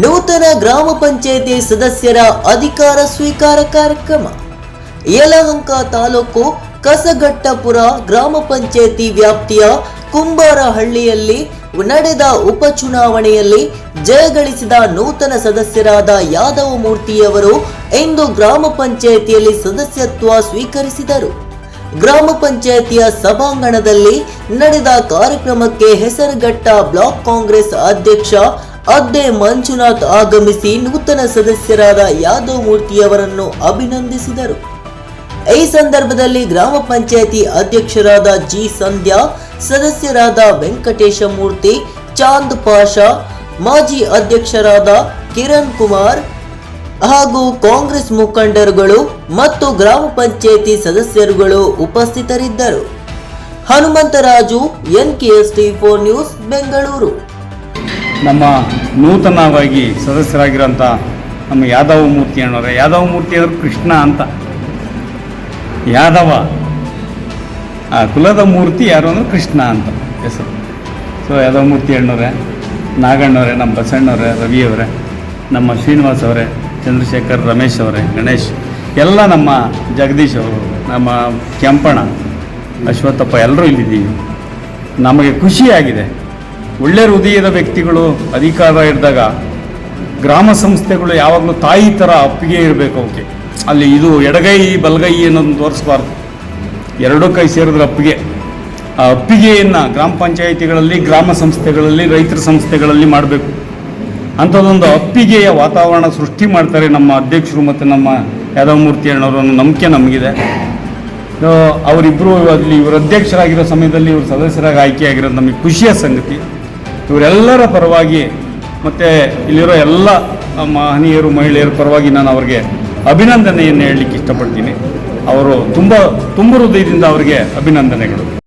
ನೂತನ ಗ್ರಾಮ ಪಂಚಾಯಿತಿ ಸದಸ್ಯರ ಅಧಿಕಾರ ಸ್ವೀಕಾರ ಕಾರ್ಯಕ್ರಮ. ಯಲಹಂಕ ತಾಲೂಕು ಕಸಘಟ್ಟಪುರ ಗ್ರಾಮ ಪಂಚಾಯಿತಿ ವ್ಯಾಪ್ತಿಯ ಕುಂಬಾರಹಳ್ಳಿಯಲ್ಲಿ ನಡೆದ ಉಪಚುನಾವಣೆಯಲ್ಲಿ ಜಯಗಳಿಸಿದ ನೂತನ ಸದಸ್ಯರಾದ ಯಾದವ ಮೂರ್ತಿಯವರು ಇಂದು ಗ್ರಾಮ ಪಂಚಾಯಿತಿಯಲ್ಲಿ ಸದಸ್ಯತ್ವ ಸ್ವೀಕರಿಸಿದರು. ಗ್ರಾಮ ಪಂಚಾಯಿತಿಯ ಸಭಾಂಗಣದಲ್ಲಿ ನಡೆದ ಕಾರ್ಯಕ್ರಮಕ್ಕೆ ಹೆಸರುಘಟ್ಟ ಬ್ಲಾಕ್ ಕಾಂಗ್ರೆಸ್ ಅಧ್ಯಕ್ಷ ಅದ್ದೆ ಮಂಜುನಾಥ್ ಆಗಮಿಸಿ ನೂತನ ಸದಸ್ಯರಾದ ಯಾದವ್ ಮೂರ್ತಿಯವರನ್ನು ಅಭಿನಂದಿಸಿದರು. ಈ ಸಂದರ್ಭದಲ್ಲಿ ಗ್ರಾಮ ಪಂಚಾಯಿತಿ ಅಧ್ಯಕ್ಷರಾದ ಜಿ ಸಂಧ್ಯಾ, ಸದಸ್ಯರಾದ ವೆಂಕಟೇಶ ಮೂರ್ತಿ ಚಾಂದ್ ಪಾಷಾ, ಮಾಜಿ ಅಧ್ಯಕ್ಷರಾದ ಕಿರಣ್ ಕುಮಾರ್ ಹಾಗೂ ಕಾಂಗ್ರೆಸ್ ಮುಖಂಡರುಗಳು ಮತ್ತು ಗ್ರಾಮ ಪಂಚಾಯಿತಿ ಸದಸ್ಯರುಗಳು ಉಪಸ್ಥಿತರಿದ್ದರು. Hanumantharaju N K S T four news, Bengaluru. ನಮ್ಮ ನೂತನವಾಗಿ ಸದಸ್ಯರಾಗಿರೋಂಥ ನಮ್ಮ ಯಾದವ ಮೂರ್ತಿ ಅನ್ನೋರೆ ಯಾದವ ಮೂರ್ತಿ ಅಂದರೆ ಕೃಷ್ಣ ಅಂತ. ಯಾದವ. ಆ, ಕುಲದ ಮೂರ್ತಿ ಯಾರು ಅಂದ್ರೆ ಕೃಷ್ಣ ಅಂತ ಹೆಸರು. ಸೊ ಯಾದವ ಮೂರ್ತಿ ಅಣ್ಣವ್ರೆ, ನಾಗಣ್ಣವರೇ, ನಮ್ಮ ಬಸಣ್ಣವರೇ, ರವಿಯವರೇ, ನಮ್ಮ ಶ್ರೀನಿವಾಸ್ ಅವರೇ, ಚಂದ್ರಶೇಖರ್ ರಮೇಶ್ ಅವರೇ, ಗಣೇಶ್, ಎಲ್ಲ ನಮ್ಮ ಜಗದೀಶ್ ಅವರು, ನಮ್ಮ ಕೆಂಪಣ್ಣ, ಅಶ್ವತ್ಥಪ್ಪ, ಎಲ್ಲರೂ ಇಲ್ಲಿದ್ದೀವಿ. ನಮಗೆ ಖುಷಿಯಾಗಿದೆ. ಒಳ್ಳೆ ಹೃದಯದ ವ್ಯಕ್ತಿಗಳು ಅಧಿಕಾರ ಇದ್ದಾಗ ಗ್ರಾಮ ಸಂಸ್ಥೆಗಳು ಯಾವಾಗಲೂ ತಾಯಿ ಥರ ಅಪ್ಪಿಗೆ ಇರಬೇಕು ಅವಕ್ಕೆ ಅಲ್ಲಿ ಇದು ಎಡಗೈ, ಬಲಗೈ ಅನ್ನೋದನ್ನು ತೋರಿಸ್ಬಾರ್ದು. ಎರಡೂ ಕೈ ಸೇರಿದ್ರೆ ಅಪ್ಪಿಗೆ. ಆ ಅಪ್ಪಿಗೆಯನ್ನು ಗ್ರಾಮ ಪಂಚಾಯಿತಿಗಳಲ್ಲಿ, ಗ್ರಾಮ ಸಂಸ್ಥೆಗಳಲ್ಲಿ, ರೈತರ ಸಂಸ್ಥೆಗಳಲ್ಲಿ ಮಾಡಬೇಕು. ಅಂಥದ್ದೊಂದು ಅಪ್ಪಿಗೆಯ ವಾತಾವರಣ ಸೃಷ್ಟಿ ಮಾಡ್ತಾರೆ ನಮ್ಮ ಅಧ್ಯಕ್ಷರು ಮತ್ತು ನಮ್ಮ ಯಾದವ ಮೂರ್ತಿ ಅಣ್ಣವರು ಅನ್ನೋ ನಂಬಿಕೆ ನಮಗಿದೆ. ಅವರಿಬ್ಬರು ಅಲ್ಲಿ ಇವರು ಅಧ್ಯಕ್ಷರಾಗಿರೋ ಸಮಯದಲ್ಲಿ ಇವರು ಸದಸ್ಯರಾಗಿ ಆಯ್ಕೆಯಾಗಿರೋದು ನಮಗೆ ಖುಷಿಯ ಸಂಗತಿ. ಇವರೆಲ್ಲರ ಪರವಾಗಿ ಮತ್ತು ಇಲ್ಲಿರೋ ಎಲ್ಲ ಮಹನೀಯರು, ಮಹಿಳೆಯರ ಪರವಾಗಿ ನಾನು ಅವರಿಗೆ ಅಭಿನಂದನೆಯನ್ನು ಹೇಳಲಿಕ್ಕೆ ಇಷ್ಟಪಡ್ತೀನಿ. ಅವರು ತುಂಬ ತುಂಬ ಹೃದಯದಿಂದ ಅವರಿಗೆ ಅಭಿನಂದನೆಗಳು.